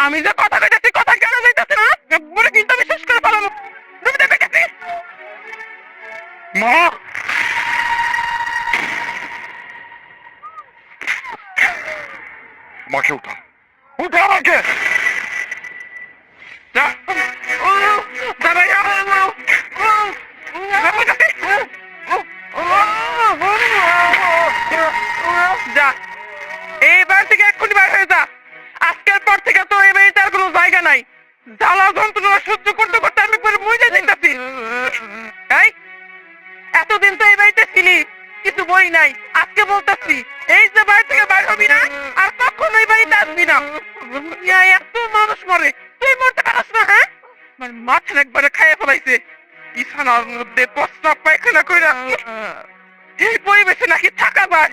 আমি যে কথা কইতেছি কথা কেন যাইতেছে না বলে কিন্তু আমি শেষ করে ফেলাম তুমি দেখে গেছি। মা! মাকে উঠা। উঠা আমাকে! যা। এইবার থেকে এক্ষুনি বাইরে হয়ে যা। আজকের পর থেকে জ্বালা যন্ত্রণা সহ্য করতে করতে আমি পরে বুঝে যেতেছি। এই, এতদিন তো এই বাড়িতে ছিলি, কিছু বই নাই, আজকে বলতেছি, এই যে বাড়ি থেকে বাইর হবি না, আর কখনো এই বাড়িতে আসবি না। এত মানুষ মরে, তুই মরতে পারস না হ্যাঁ? মানে মাথা একবারে খাইয়ে ফেলাইছে। বিছানার মধ্যে প্রস্তাব পায়খানা করে এই পরিবেশে নাকি থাকা যায়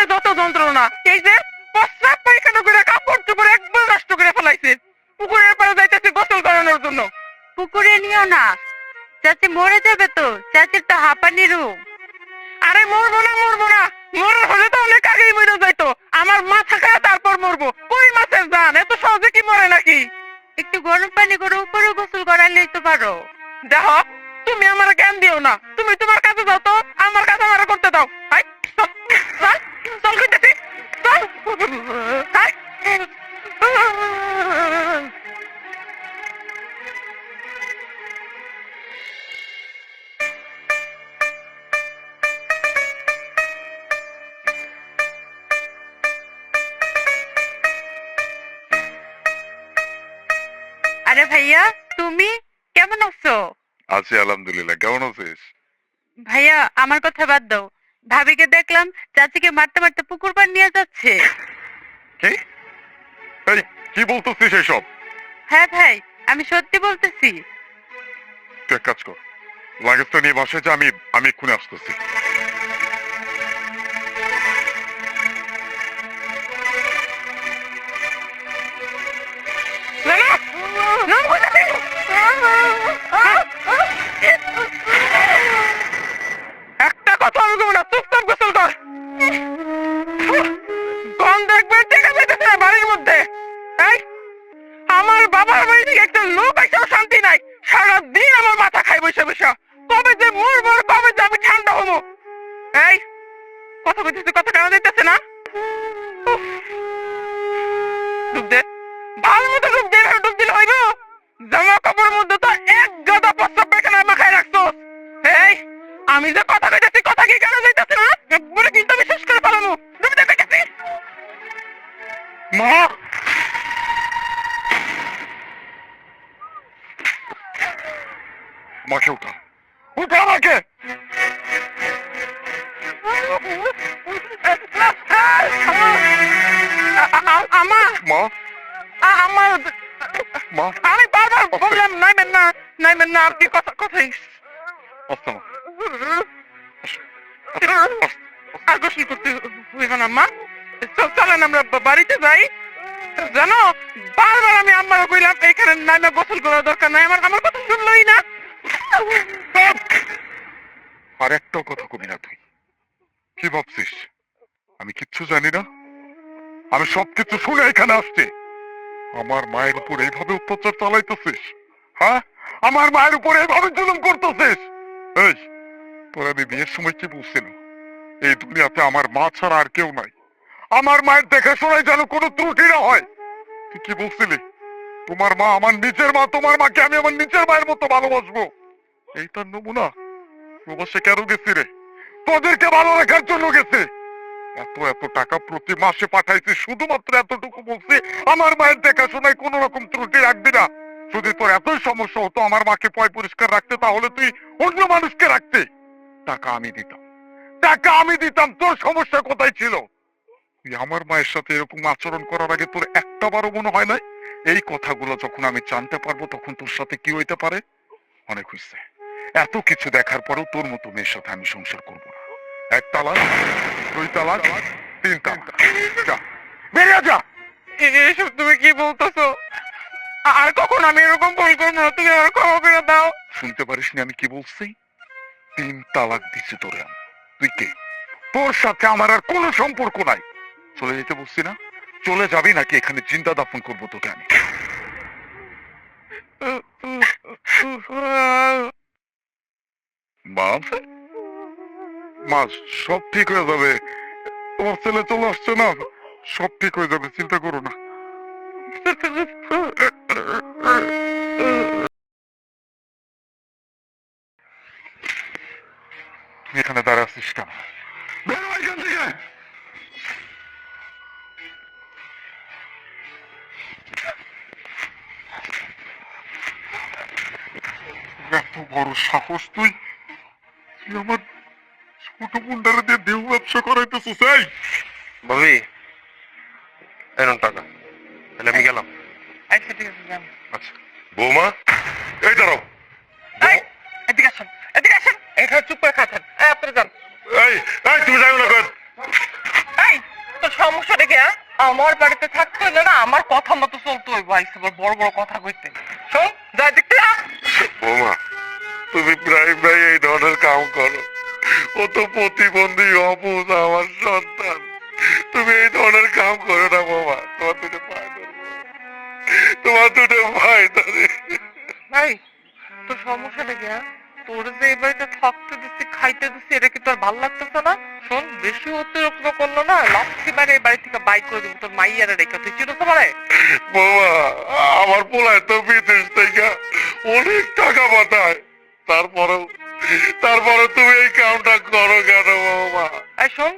হইছে যত যন্ত্রণা এই যে প্রস্রাব পায়খানা করে কাপড় চোপড় একবার নষ্ট করে ফেলাইছে। পুকুরের পাড়ে যাইতেছে গোসল করানোর জন্য। পুকুরে নিও না। চাচি মরে যাবে তো। চাচির তো হাঁপানি রোগ আরে মরবো না মরবো না। মরার হলে তো অনেক আগেই মরে যাইতো। আমার মাথা খায় তারপর মরবো। কই মাছের জান? এত সহজে কি মরে নাকি? একটু গরম পানি করে উপরে গোসল করাইলেই তো পারো। দেখো তুমি আমার জ্ঞান দিও না। তুমি তোমার কাছে যাও তো। আমার কাছে আমার করতে দাও। আরে ভাইয়া তুমি কেমন আছো? আছি আলহামদুলিল্লাহ। কেমন আছিস? ভাইয়া আমার কথা বাদ দাও। ভাবিকে দেখলাম চাচিকে মারতে মারতে পুকুর পার নিয়ে যাচ্ছে। কি? এই কি বলতেছিস এসব হ্যাঁ ভাই আমি সত্যি বলতেছি। তুই এক কাজ কর লাগেজটা নিয়ে বাসায় যা আমি আমি এক্ষুনি আসতেছি। মা মাকে উঠা উঠা আমাকে মা আমার মা আমি বারবার বললাম নাইবেন না নাইবেন না আপনি কথা কথাই আসতে মা আর গোসল করতে হইব না মা চলেন আমরা বাড়িতে যাই। জানো, বারবার আমি আম্মাকে কইলাম এখানে নাইমে গোসল করার দরকার নাই। আমার আমার কথা শুনলই না। আর একটাও কথা কবি না তুই। কি ভাবছিস? আমি কিচ্ছু জানি না। আমি সবকিছু শুনে এখানে আসছি। আমার মায়ের উপর এইভাবে অত্যাচার চালাইতেছিস? হ্যাঁ? আমার মায়ের উপর এইভাবে জুলুম করতেছিস? এই, তোর আমি বিয়ের সময় কি বলছিল এই দুনিয়াতে আমার মা ছাড়া আর কেউ নাই। আমার মায়ের দেখাশোনায় যেন কোনো ত্রুটি না হয়। তুই কি বলছিলি। তোমার মা আমার নিজের মা, তোমার মাকে আমি আমার নিজের মায়ের মতো ভালোবাসবো। এই তার নমুনা প্রবাসে কেন গেছি রে? তোদেরকে ভালো রাখার জন্য গেছে। এত এত টাকা প্রতি মাসে পাঠাইছি, শুধুমাত্র এতটুকু বলছি, আমার মায়ের দেখাশোনায় কোন রকম ত্রুটি রাখবি না। যদি তোর এতই সমস্যা হতো, আমার মাকে পয় পরিষ্কার রাখতে, তাহলে তুই অন্য মানুষকে রাখতে। টাকা আমি দিতাম। টাকা আমি দিতাম, তোর সমস্যা কোথায় ছিল? তুই আমার মায়ের সাথে এরকম আচরণ করার আগে তোর একটা বারও মনে হয় নাই? এই কথাগুলো যখন আমি জানতে পারব তখন তোর সাথে কি হইতে পারে? অনেক হইছে এত কিছু দেখার পরেও তোর মতো মেয়ের সাথে আমি সংসার করব না। এক তালাক দুই তালাক তিন তালাক। যা। বেরিয়ে যা! এসব তুমি কি বলতেছো? আর কখন আমি এরকম ভুল করব না? তুমি আর ক্ষমা করে দাও। শুনতে পারিসনি আমি কি বলছি? তিন তালাক দিছি তোরে তুই কে? তোর সাথে আমার আর কোনো সম্পর্ক নাই। চলে যেতে বলছি না? চলে যাবি নাকি? এখানে চিন্তা দাপন করব তোকে আমি। মা সব ঠিক হয়ে যাবে। তোমার ছেলে চলে আসছে না। সব ঠিক হয়ে যাবে, চিন্তা করো না। এখানে দাঁড়া আছিস কেন? বড় সাহস তুই। তুই আমার ছোট মুন্ডারে দিয়ে দেহ ব্যবসা করাইতেছিস এই। ভাবি এরকম টাকা। তাহলে আমি গেলাম। আচ্ছা ঠিক আছে যান আচ্ছা। বৌমা এই দাঁড়াও। এদিকে আসেন এদিকে আসেন। এখানে চুপ করে খাচ্ছেন। এই আপনি যান। এই এই তুমি যাবে না কর এই তোর সমস্যা দেখে হ্যাঁ? আমার বাড়িতে থাকতে হলে না আমার কথা মতো চলতে হইব আইসে বড় বড় কথা কইতে। শোন যাই দেখতে বৌমা তুমি প্রায় প্রায় এই ধরনের কাম করো। ও তো প্রতিবন্ধী অবুজ আমার সন্তান। তুমি এই ধরনের কাম করো না বাবা তোমার দুটো পায়ে তোমার দুটো পায়ে ধরে। ভাই তোর হ্যাঁ? তোর যে এই বাড়িতে থাকতে দিচ্ছি খাইতে দিচ্ছি এটা কি তোর ভালো লাগতেছে না? শোন বেশি অতিরিক্ত করল না লাস্টি বারে এই বাড়ি থেকে বাইক করে দিব তোর মাইয়ারে রেখে। তুই চিনো তো পারে বাবা আমার পোলায় তো বিদেশ থেকে অনেক টাকা পাঠায়। তারপরেও তারপরে তুমি এই কামটা করো কেন বাবা এই শোন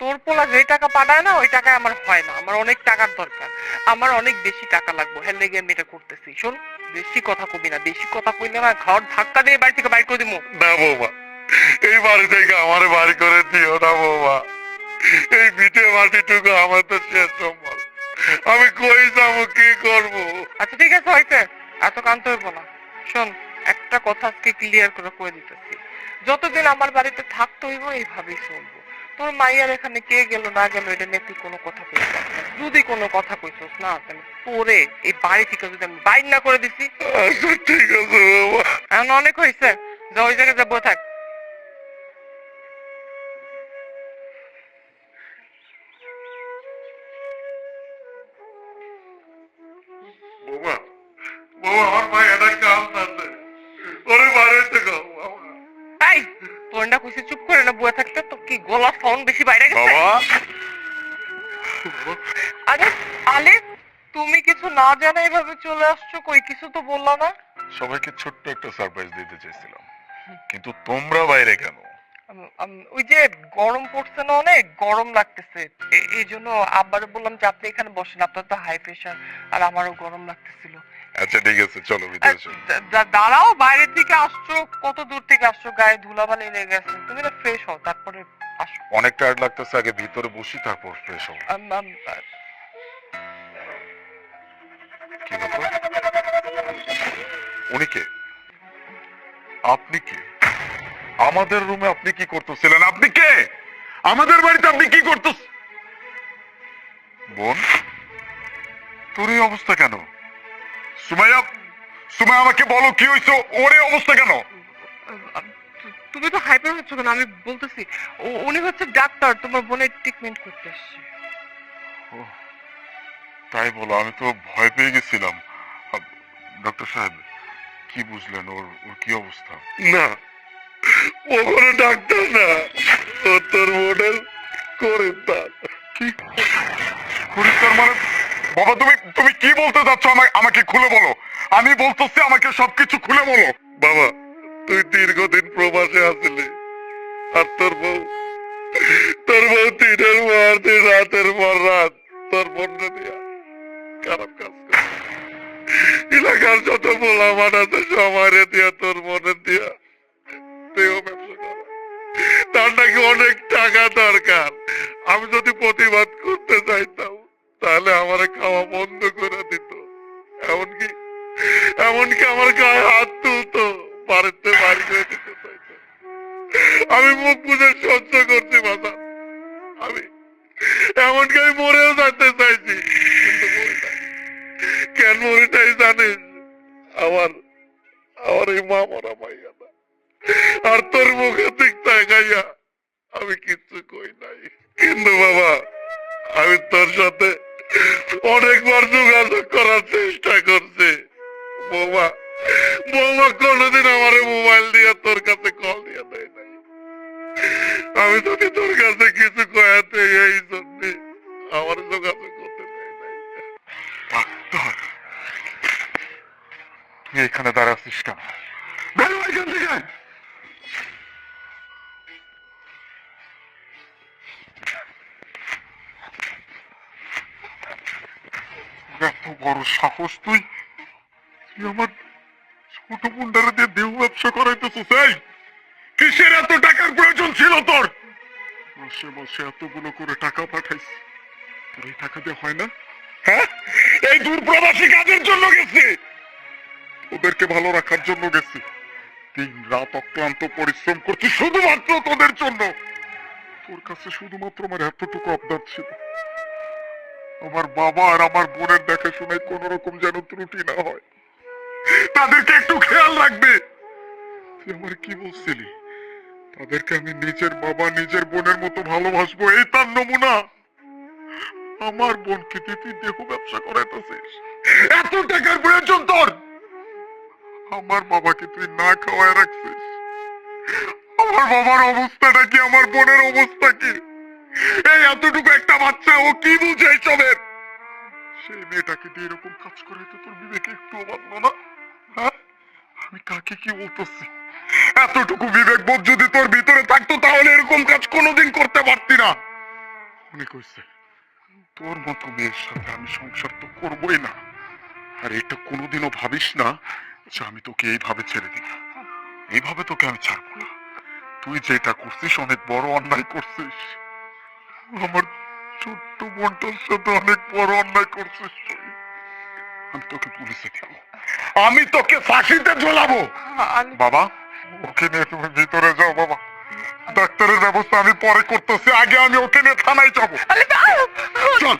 তোর পোলা যে টাকা পাঠায় না ওই টাকা আমার হয় না। আমার অনেক টাকার দরকার। আমার অনেক বেশি টাকা লাগবে। হ্যাঁ লেগে আমি এটা করতেছি। শোন বেশি কথা কবি না। বেশি কথা কইলে না ঘর ধাক্কা দিয়ে বাড়ি থেকে বাইর করে দিব না বৌমা এই বাড়ি থেকে আমার বাড়ি করে দিও না বৌমা এই ভিটে মাটিটুকু আমার তো শেষ সম্বল। আমি কই যাব কি করব? আচ্ছা ঠিক আছে হয়েছে এত কান্ত হইব না। শোন একটা কথা আজকে ক্লিয়ার করে কয়ে দিতেছি। যতদিন আমার বাড়িতে থাকতে হইব, এইভাবেই চলবো। তোর মাইয়ার এখানে কে গেল, না গেল, এটা নিয়ে তুই কোনো কথা কইস যদি কোনো কথা কইছস, না তাহলে তোরে এই বাড়ি থেকে যদি আমি বাইর না করে দিছি ঠিক আছে এখন অনেক হয়েছে যা ওই জায়গায় যা, বসে থাক। বৌমা বৌমা, আমার ভাই গলার সাউন্ড বেশি বাইরে গেছে? বাবা। আরে আলে তুমি কিছু না জানা এভাবে চলে আসছো কই? কিছু তো বললা না। সবাইকে ছোট্ট একটা সারপ্রাইজ দিতে চাইছিলাম। কিন্তু তোমরা বাইরে কেন? ওই যে গরম পড়ছে না অনেক? গরম লাগতেছে। এই জন্য আব্বারে বললাম যে আপনি এখানে বসেন আপনার তো হাই প্রেশার আর আমারও গরম লাগতেছিল। আচ্ছা ঠিক আছে চলো ভিতরে দাঁড়াও বাইরের থেকে আসছো কত দূর থেকে আসছো গায়ে ধুলাবালি লেগে গেছে। তুমি না ফ্রেশ হও তারপরে অনেক টায়ার্ড লাগতেছে আগে ভিতরে বসি তারপর ফ্রেশ হব। কি ব্যাপার? উনি কে? আপনি কে? আমাদের রুমে আপনি কি করতেছিলেন? আপনি কে? আমাদের বাড়িতে আপনি কি করতেছ বোন তোর এই অবস্থা কেন? সুমাইয়া সুমাইয়া আমাকে বলো কি হয়েছে? ওর এই অবস্থা কেন? হাইপার হচ্ছ কেন? আমি বলতেছি উনি হচ্ছে ডাক্তার তোমার বোনের ট্রিটমেন্ট করতে আসছে তাই বলো আমি তো ভয় পেয়ে গেছিলাম। ডক্টর সাহেব কি বুঝলেন? ওর ওর কি অবস্থা? না ও কোনো ডাক্তার না। ও তোর মডেল করিতার কি? করিতার মানে? বাবা তুমি তুমি কি বলতে যাচ্ছ আমাকে আমাকে খুলে বলো। আমি বলতেছি আমাকে সবকিছু খুলে বলো। বাবা তুই দীর্ঘদিন প্রবাসে আসলি। আর তোর বউ তোর বউ দিনের পর দিন, রাতের পর রাত তোর বন্ধ দিয়া খারাপ কাজ এলাকার যত বলা মানাতে সবারে দিয়া তোর মনে দিয়া তুইও ব্যবসা কর। তার নাকি অনেক টাকা দরকার। আমি যদি প্রতিবাদ করতে চাইতাম, তাহলে আমার খাওয়া বন্ধ করে দিত। এমনকি এমনকি আমার গায়ে হাত তুলতো। বাড়িতে বাড়ি আমি মুখ বুঝে সহ্য করছি বাজার আমি এমনকি আমি মরেও যেতে চাইছি, কিন্তু কেন মরি নাই জানিস? আমার আমার এই মা মরা মাইয়া না। আর তোর মুখে দিক তাকাইয়া আমি কিচ্ছু কই নাই। কিন্তু বাবা, আমি তোর সাথে অনেকবার যোগাযোগ করার চেষ্টা করছি। বৌমা বৌমা, কোনোদিন আমার মোবাইল দিয়ে তোর কাছে কল দিয়ে দেয় নাই। আমি যদি তোর কাছে কিছু কয়াতে এই জন্য আমার যোগাযোগ করতে ডাক্তার তুই দাঁড়াচ্ছিস কেন? বেরো এখান থেকে। এত বড় সাহস তুই আমার দিয়ে হয় ওদেরকে ভালো রাখার জন্য গেছি। রাত অক্লান্ত পরিশ্রম করছি শুধুমাত্র তোদের জন্য। তোর কাছে শুধুমাত্র আমার এতটুকু আবদার ছিল। আমার বাবা আর আমার বোনের দেখাশোনায় কোন রকম যেন ত্রুটি না হয়। তাদেরকে একটু খেয়াল রাখবে। তুই আমার কি বলছিলি? তাদেরকে আমি নিজের বাবা, নিজের বোনের মতো ভালোবাসবো, এই তার নমুনা। আমার বোনকে দিয়ে তুই দেহ ব্যবসা করাইতেছিস এত টাকার প্রয়োজন তোর! আমার বাবাকে তুই না খাওয়ায় রাখছিস। আমার বাবার অবস্থাটা কি আমার বোনের অবস্থা কি? এই এতটুকু একটা বাচ্চা, ও কি বুঝে এইসবের? সেই মেয়েটাকে দিয়ে এরকম কাজ করে তো তোর বিবেকে একটু বাঁধলো না? আমি কাকে কি বলতেছি? এতটুকু বিবেক বোধ যদি তোর ভিতরে থাকতো, তাহলে এরকম কাজ কোনোদিন করতে পারতি না। উনি কইছে, তোর মতো মেয়ের সাথে আমি সংসার তো করবোই না। আর এটা কোনোদিনও ভাবিস না যে আমি তোকে এইভাবে ছেড়ে দিব এইভাবে তোকে আমি ছাড়বো না। তুই যেটা করছিস, অনেক বড় অন্যায় করছিস। আমার ছোট্ট বোনটার সাথে অনেক বড় অন্যায় করছিস তুই। আমি তোকে পুলিশে দেব। আমি তোকে ফাঁসিতে ঝোলাবো। বাবা ওকে নিয়ে তুমি ভিতরে যাও বাবা। ডাক্তারের ব্যবস্থা আমি পরে করতেছি। আগে আমি ওকে নিয়ে থানায় যাব। চল।